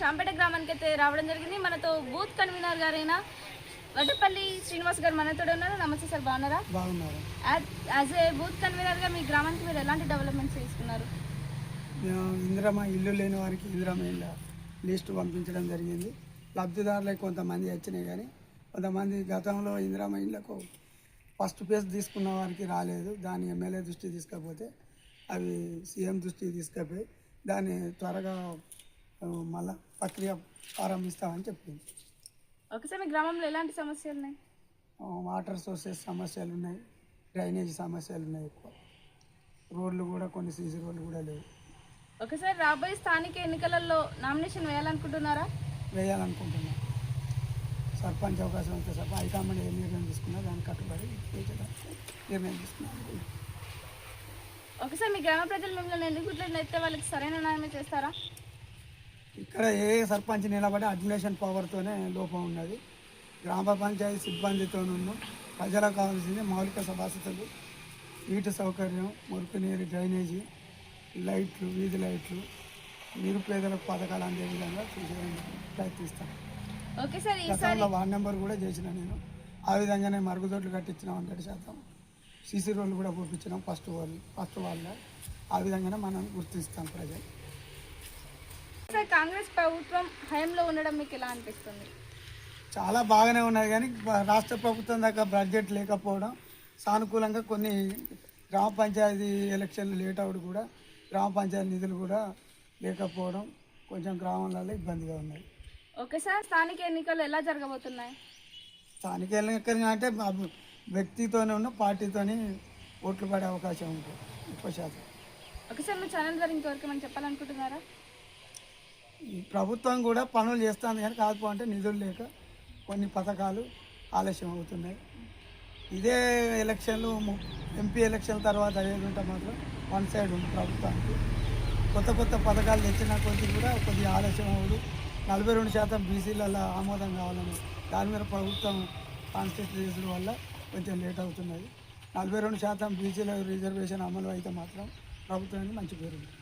శాంపేట గ్రామానికి అయితే రావడం జరిగింది. మనతో బూత్ కన్వీనర్ గారైన వడ్డపల్లి శ్రీనివాస్ గారు మనతో ఉన్నారు. నమస్తే సార్ బాగున్నారా? బాగున్నారు? యాజ్ ఏ బూత్ కన్వీనర్గా మీ గ్రామానికి మీరు ఎలాంటి డెవలప్మెంట్స్ తీసుకున్నారు మేము ఇందిరమ్మ ఇల్లు లేని వారికి ఇందిరమ్మ ఇళ్ళ లిస్టు పంపించడం జరిగింది. లబ్ధిదారులకు కొంతమంది వచ్చినాయి కానీ కొంతమంది గతంలో ఇందిరమ్మ ఇళ్ళకు ఫస్ట్ పేజ్ తీసుకున్న వారికి రాలేదు. దాన్ని ఎమ్మెల్యే దృష్టికి తీసుకపోతే అవి సీఎం దృష్టికి తీసుకపోయి దాన్ని త్వరగా మళ్ళా ప్రక్రియ ప్రారంభిస్తామని చెప్పింది. ఒకసారి మీ గ్రామంలో ఎలాంటి సమస్యలు ఉన్నాయి? వాటర్ సోర్సెస్ సమస్యలు ఉన్నాయి డ్రైనేజ్ సమస్యలు ఉన్నాయి ఎక్కువ. రోడ్లు కూడా కొన్ని సీసీ రోడ్లు కూడా లేవు. ఒకసారి రాబోయే స్థానిక ఎన్నికలలో నామినేషన్ వేయాలనుకుంటున్నారా? వేయాలనుకుంటున్నాం. సర్పంచ్ అవకాశం అయితే సర్పంచ్ హైకమాండ్ ఏ నిర్ణయం తీసుకున్నా దానికి కట్టుబడి నిర్ణయం తీసుకున్నాం. ఒకసారి మీ గ్రామ ప్రజలు మిమ్మల్ని ఎన్నుకుంటున్నట్లయితే అయితే వాళ్ళకి సరైన న్యాయమే చేస్తారా? ఇక్కడ ఏ సర్పంచ్ నిలబడి అడ్మినేషన్ పవర్తోనే లోపం ఉన్నది. గ్రామ పంచాయతీ సిబ్బందితోనూ ప్రజలకు కావాల్సింది మౌలిక వసతులు నీటి సౌకర్యం మురికి నీరు డ్రైనేజీ లైట్లు వీధి లైట్లు నిరుపేదలకు పథకాలు అందే విధంగా చూసేందుకు ప్రయత్నిస్తాను ఓకే సార్ ఈసారి గతంలో వార్డ్ నెంబర్ కూడా చేసిన నేను. ఆ విధంగానే మరుగుదొడ్లు కట్టించిన హండ్రెడ్ శాతం. సీసీ రోడ్లు కూడా పంపించినాం ఫస్ట్ వాళ్ళు ఫస్ట్ వాళ్ళ. ఆ విధంగానే మనం గుర్తిస్తాం ప్రజలు. సార్ కాంగ్రెస్ ప్రభుత్వం హయంలో ఉండడం మీకు ఎలా అనిపిస్తుంది? చాలా బాగానే ఉన్నది కానీ రాష్ట్ర ప్రభుత్వం దాకా బడ్జెట్ లేకపోవడం సానుకూలంగా కొన్ని గ్రామ పంచాయతీ ఎలక్షన్లు లేట్ అవడం కూడా గ్రామ పంచాయతీ నిధులు కూడా లేకపోవడం కొంచెం గ్రామాలలో ఇబ్బందిగా ఉన్నాయి ఓకే సార్ స్థానిక ఎన్నికలు ఎలా జరగబోతున్నాయి? స్థానిక ఎన్నికలు అంటే వ్యక్తితోనే ఉన్న పార్టీతోని ఓట్లు పడే అవకాశం ఉంటుంది ఎక్కువ శాతం. ఓకే సార్ మీ ఛానల్ ద్వారా ఇంకెవరికి మనం చెప్పాలనుకుంటున్నారా? ఈ ప్రభుత్వం కూడా పనులు చేస్తుంది కానీ కాకపోతే నిధులు లేక కొన్ని పథకాలు ఆలస్యం అవుతున్నాయి. ఇదే ఎలక్షన్లు ఎంపీ ఎలక్షన్ తర్వాత ఉంటే మాత్రం వన్ సైడ్ ఉంది ప్రభుత్వానికి. కొత్త కొత్త పథకాలు తెచ్చిన కొద్ది కూడా కొద్దిగా ఆలస్యం అవ్వదు. నలభై రెండు శాతం బీసీలలో ఆమోదం కావాలని దాని మీద ప్రభుత్వం కాన్స్టిట్యూషన్ వల్ల కొంచెం లేట్ అవుతున్నది. నలభై రెండు శాతం బీసీల రిజర్వేషన్ అమలు అయితే మాత్రం ప్రభుత్వానికి మంచి పేరు ఉంది